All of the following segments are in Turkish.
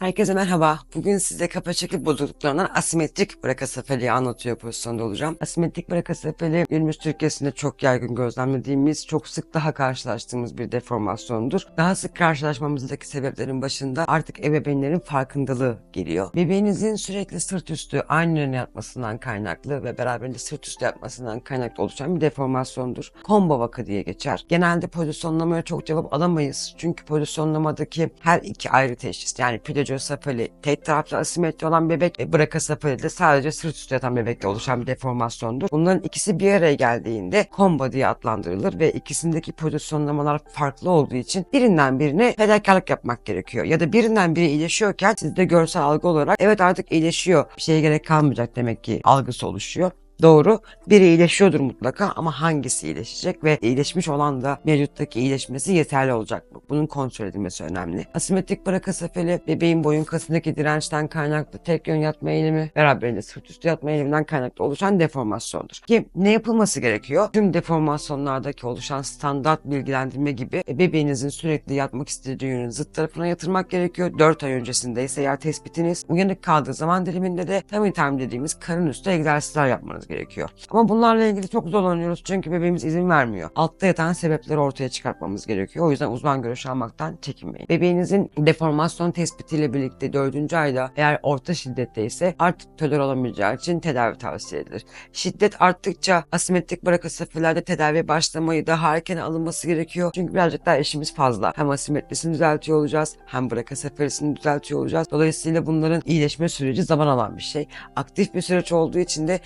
Herkese merhaba. Bugün size kapaçıklık bozukluklarından asimetrik brakasefaliyi anlatıyor pozisyonda olacağım. Asimetrik brakasefali günümüz Türkiye'sinde çok yaygın gözlemlediğimiz, çok sık daha karşılaştığımız bir deformasyondur. Daha sık karşılaşmamızdaki sebeplerin başında artık ebeveynlerin farkındalığı geliyor. Bebeğinizin sürekli sırt üstü aynı yöne yatmasından kaynaklı ve beraberinde sırt üstü yatmasından kaynaklı oluşan bir deformasyondur. Combo vaka diye geçer. Genelde pozisyonlamaya çok cevap alamayız. Çünkü pozisyonlamadaki her iki ayrı teşhis yani plagiosefali tek taraflı asimetri olan bebek ve brakasefali de sadece sırt üstü yatan bebekle oluşan bir deformasyondur. Bunların ikisi bir araya geldiğinde combo diye adlandırılır ve ikisindeki pozisyonlamalar farklı olduğu için birinden birine fedakarlık yapmak gerekiyor. Ya da birinden biri iyileşiyorken sizde görsel algı olarak evet artık iyileşiyor bir şeye gerek kalmayacak demek ki algısı oluşuyor. Doğru. Biri iyileşiyordur mutlaka ama hangisi iyileşecek ve iyileşmiş olan da mevcuttaki iyileşmesi yeterli olacak mı? Bunun kontrol edilmesi önemli. Asimetrik brakasefali bebeğin boyun kasındaki dirençten kaynaklı tek yön yatma eğilimi beraberinde sırt üstü yatma eğiliminden kaynaklı oluşan deformasyondur. Ki ne yapılması gerekiyor? Tüm deformasyonlardaki oluşan standart bilgilendirme gibi e, bebeğinizin sürekli yatmak istediği yönün zıt tarafına yatırmak gerekiyor. 4 ay öncesinde ise eğer tespitiniz uyanık kaldığı zaman diliminde de tummy time dediğimiz karın üstü egzersizler yapmanız gerekiyor. Ama bunlarla ilgili çok zorlanıyoruz çünkü bebeğimiz izin vermiyor. Altta yatan sebepleri ortaya çıkartmamız gerekiyor. O yüzden uzman görüşü almaktan çekinmeyin. Bebeğinizin deformasyon tespitiyle birlikte 4. ayda eğer orta şiddette ise artık tolere olamayacağı için tedavi tavsiye edilir. Şiddet arttıkça asimetrik brakasefallerde tedavi başlamayı daha erken alınması gerekiyor. Çünkü birazcık daha işimiz fazla. Hem asimetrisini düzeltiyor olacağız hem brakasefalisini düzeltiyor olacağız. Dolayısıyla bunların iyileşme süreci zaman alan bir şey. Aktif bir süreç olduğu için de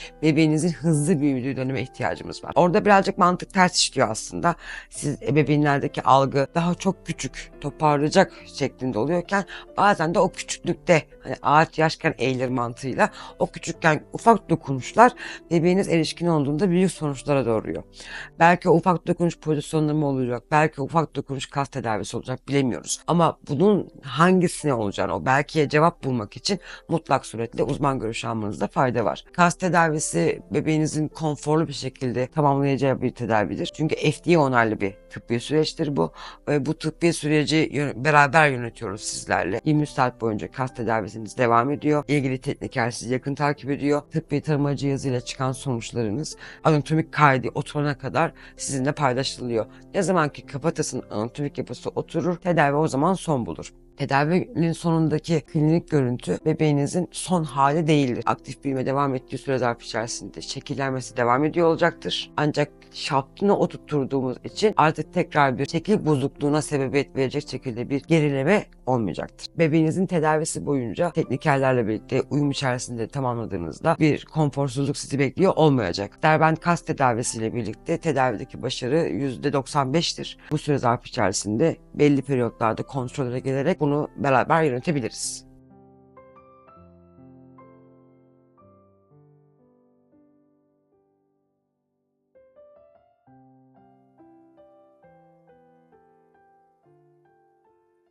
bebeğinizin hızlı büyüdüğü döneme ihtiyacımız var. Orada birazcık mantık ters işliyor aslında. Siz ebeveynlerdeki algı daha çok küçük, toparlayacak şeklinde oluyorken bazen de o küçüklükte hani ağaç yaşken eğilir mantığıyla o küçükken ufak dokunuşlar bebeğiniz erişkin olduğunda büyük sonuçlara doğuruyor. Belki ufak dokunuş pozisyonlama olacak, belki ufak dokunuş kas tedavisi olacak bilemiyoruz. Ama bunun hangisine olacağını o belki cevap bulmak için mutlak suretle uzman görüşü almanızda fayda var. Kas tedavisi bebeğinizin konforlu bir şekilde tamamlayacağı bir tedavidir. Çünkü FDA onaylı bir tıbbi süreçtir bu. Ve bu tıbbi süreci yö- beraber yönetiyoruz sizlerle. 20 saat boyunca kas tedavisiniz devam ediyor. İlgili tekniker sizi yakın takip ediyor. Tıbbi tarama cihazıyla çıkan sonuçlarınız anatomik kaydı oturana kadar sizinle paylaşılıyor. Ne zaman ki kafatasının anatomik yapısı oturur, tedavi o zaman son bulur. Tedavinin sonundaki klinik görüntü bebeğinizin son hali değildir. Aktif büyüme devam ettiği süre zarfı içerisinde şekillenmesi devam ediyor olacaktır. Ancak şaftını oturtturduğumuz için artık tekrar bir şekil bozukluğuna sebebiyet verecek şekilde bir gerileme olmayacaktır. Bebeğinizin tedavisi boyunca teknikerlerle birlikte uyum içerisinde tamamladığınızda bir konforsuzluk sizi bekliyor olmayacak. Derbent kas tedavisiyle birlikte tedavideki başarı %95'tir. Bu süre zarfı içerisinde belli periyotlarda kontrollere gelerek bunu beraber yönetebiliriz.